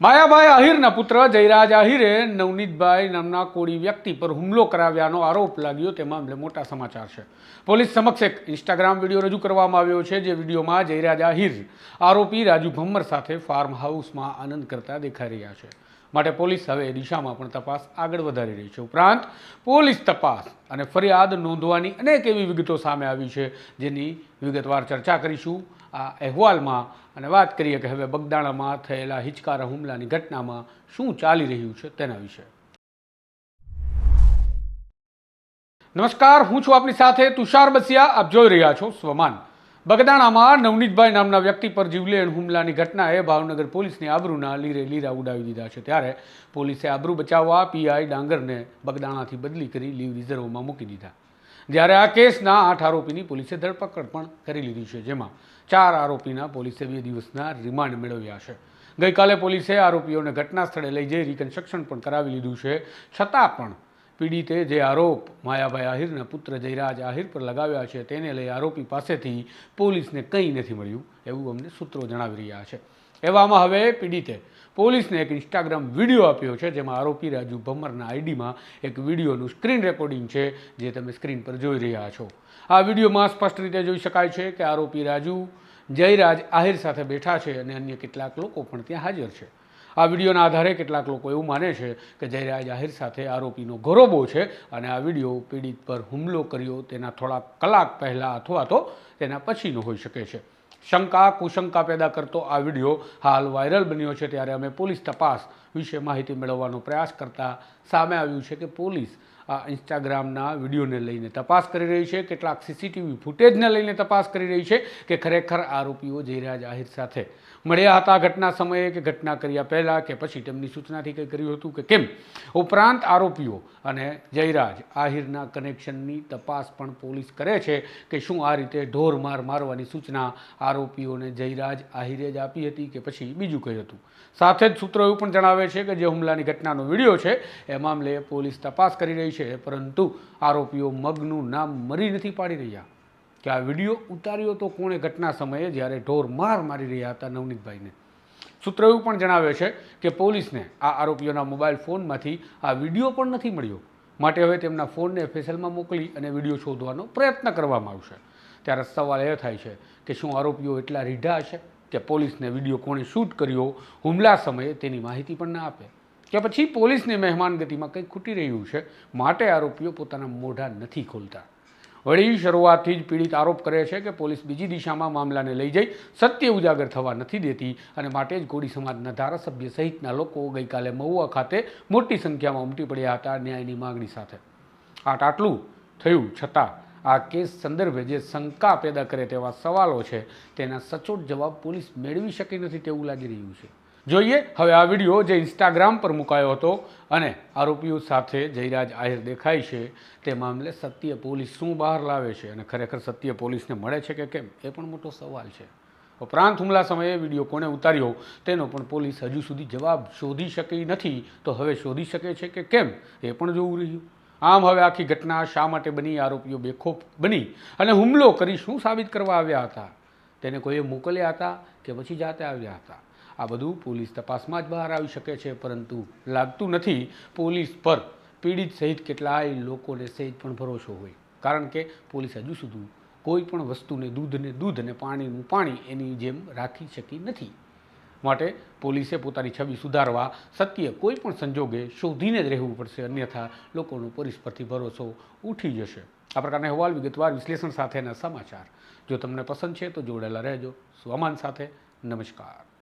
માયાભાઈ આહિરના પુત્ર જયરાજ આહિરે નવનીતભાઈ નામના કોળી વ્યક્તિ પર હુમલો કરાવ્યાનો આરોપ લાગ્યો. તે મામલે મોટા સમાચાર છે. પોલીસ સમક્ષ એક ઇન્સ્ટાગ્રામ વીડિયો રજૂ કરવામાં આવ્યો છે, જે વિડીયોમાં જયરાજ આહિર આરોપી રાજુ ભમ્મર સાથે ફાર્મ હાઉસમાં આનંદ કરતા દેખાઈ રહ્યા છે. માટે પોલીસ હવે દિશામાં પણ તપાસ આગળ વધારી રહી છે. ઉપરાંત, પોલીસ તપાસ અને ફરિયાદ નોંધવાની અનેક એવી વિગતો સામે આવી છે, જેની વિગતવાર ચર્ચા કરીશું. આ અહેવાલમાં અને વાત કરીએ કે હવે બગદાણામાં થયેલા હિચકારા હુમલાની ઘટનામાં શું ચાલી રહ્યું છે તેના વિશે. નમસ્કાર, હું છું આપની સાથે તુષાર બસિયા. આપ જોઈ રહ્યા છો સ્વમાન. બગદાણામાં નવનીતભાઈ નામના વ્યક્તિ પર જીવલેણ હુમલાની ઘટનાએ ભાવનગર પોલીસની આબરૂના લીરે લીરા ઉડાવી દીધા છે. ત્યારે પોલીસે આબરૂ બચાવવા પીઆઈ ડાંગરને બગદાણાથી બદલી કરી લીવ રિઝર્વમાં મૂકી દીધા. જ્યારે આ કેસના આઠ આરોપીની પોલીસે ધરપકડ પણ કરી લીધી છે, જેમાં ચાર આરોપીના પોલીસે બે દિવસના રિમાન્ડ મેળવ્યા છે. ગઈકાલે પોલીસે આરોપીઓને ઘટના સ્થળે લઈ જઈ રિકન્સ્ટ્રક્શન પણ કરાવી લીધું છે. છતાં પણ પીડિતે જે આરોપ માયાભાઈ આહિરના પુત્ર જયરાજ આહિર પર લગાવ્યા છે તેને લઈ આરોપી પાસેથી પોલીસને કંઈ નથી મળ્યું એવું અમને સૂત્રો જણાવી રહ્યા છે. એવામાં હવે પીડિતે પોલીસને એક ઇન્સ્ટાગ્રામ વીડિયો આપ્યો છે જેમાં આરોપી રાજુ ભમ્મરના આઈડીમાં એક વિડીયોનું સ્ક્રીન રેકોર્ડિંગ છે જે તમે સ્ક્રીન પર જોઈ રહ્યા છો. આ વિડીયોમાં સ્પષ્ટ રીતે જોઈ શકાય છે કે આરોપી રાજુ જયરાજ આહિર સાથે બેઠા છે અને અન્ય કેટલાક લોકો પણ ત્યાં હાજર છે. આ વિડીયોના આધારે કેટલાક લોકો એવું માને છે કે જયરાજ આહિર સાથે આરોપીનો ગરોબો છે અને આ વીડિયો પીડિત પર હુમલો કર્યો તેના થોડા કલાક પહેલાં અથવા તો તેના પછીનો હોઈ શકે છે. શંકા, કુશંકા પેદા કરતો આ વીડિયો હાલ વાયરલ બન્યો છે ત્યારે અમે પોલીસ તપાસ વિશે માહિતી મેળવવાનો પ્રયાસ કરતા સામે આવ્યું છે કે પોલીસ આ ઇન્સ્ટાગ્રામના વિડીયોને લઈને તપાસ કરી રહી છે. કેટલાક સીસીટીવી ફૂટેજને લઈને તપાસ કરી રહી છે કે ખરેખર આરોપીઓ જયરાજ આહિર સાથે મળ્યા હતા. ઘટના સમયે કે ઘટના કર્યા પહેલાં કે પછી તેમની સૂચનાથી કંઈ કર્યું હતું કે કેમ? ઉપરાંત આરોપીઓ અને જયરાજ આહિરના કનેક્શનની તપાસ પણ પોલીસ કરે છે કે શું આ રીતે ઢોર માર મારવાની સૂચના આરોપીઓને જયરાજ આહિરે જ આપી હતી કે પછી બીજું કંઈ હતું? સાથે જ સૂત્રો એવું પણ જણાવે છે કે જે હુમલાની ઘટનાનો વીડિયો છે, એ મામલે પોલીસ તપાસ કરી રહી છે પરંતુ આરોપીઓ મગનું નામ મરી નથી પાડી રહ્યા. કે આ વીડિયો ઉતાર્યો તો કોણે ઘટના સમયે જ્યારે ઢોર માર મારી રહ્યા હતા નવનીતભાઈને? સૂત્ર એવું પણ જણાવે છે કે પોલીસને આ આરોપીઓના મોબાઈલ ફોનમાંથી આ વીડિયો પણ નથી મળ્યો. માટે હવે તેમના ફોનને એફએસએલમાં મોકલી અને વીડિયો શોધવાનો પ્રયત્ન કરવામાં આવશે. ત્યારે સવાલ એ થાય છે કે શું આરોપીઓ એટલા રીઢા હશે કે પોલીસને વીડિયો કોણે શૂટ કર્યો, હુમલા સમયે તેની માહિતી પણ ના આપે? કે પછી પોલીસની મહેમાનગતિમાં કંઈક ખૂટી રહ્યું છે? માટે આરોપીઓ પોતાના મોઢા નથી ખોલતા. વળી શરૂઆતથી જ પીડિત આરોપ કરે છે કે પોલીસ બીજી દિશામાં મામલાને લઈ જઈ સત્ય ઉજાગર થવા નથી દેતી અને માટે જ કોળી સમાજના ધારાસભ્ય સહિતના લોકો ગઈકાલે મહુવા ખાતે મોટી સંખ્યામાં ઉમટી પડ્યા હતા ન્યાયની માગણી સાથે. આટ આટલું થયું છતાં આ કેસ સંદર્ભે જે શંકા પેદા કરે તેવા સવાલો છે તેના સચોટ જવાબ પોલીસ મેળવી શકી નથી તેવું લાગી રહ્યું છે. જોઈએ, હવે આ વીડિયો જે ઇન્સ્ટાગ્રામ પર મુકાયો હતો અને આરોપીઓ સાથે જયરાજ આહિર દેખાય છે, તે મામલે સત્ય પોલીસ શું બહાર લાવે છે અને ખરેખર સત્ય પોલીસને મળે છે કે કેમ, એ પણ મોટો સવાલ છે. ઉપરાંત હુમલા સમયે વીડિયો કોણે ઉતાર્યો, તેનો પણ પોલીસ હજુ સુધી જવાબ શોધી શકી નથી, તો હવે શોધી શકે છે કે કેમ, એ પણ જોવું રહ્યું. આમ હવે આખી ઘટના શા માટે બની, આરોપીઓ બેખોફ બની અને હુમલો કરી શું સાબિત કરવા આવ્યા હતા? તેને કોઈએ મોકલ્યા હતા કે પછી જાતે આવ્યા હતા? આ બધું પોલીસ તપાસમાં જ બહાર આવી શકે છે, પરંતુ લાગતું નથી પોલીસ પર પીડિત સહિત કેટલાય લોકોને સહેજ પણ ભરોસો હોય. કારણ કે પોલીસ હજુ સુધી કોઈ પણ વસ્તુને, દૂધને, દૂધ અને પાણીનું પાણી એની જેમ રાખી શકી નથી. માટે પોલીસે પોતાની છબી સુધારવા, સત્ય કોઈ પણ સંજોગે શોધીને જ રહેવું પડશે, અન્યથા લોકોનો પોલીસ પરથી ભરોસો ઉઠી જશે. આ પ્રકારના અહેવાલ વિગતવાર વિશ્લેષણ સાથેના સમાચાર. જો તમને પસંદ છે તો જોડાયેલા રહેજો. સ્વમાન સાથે નમસ્કાર.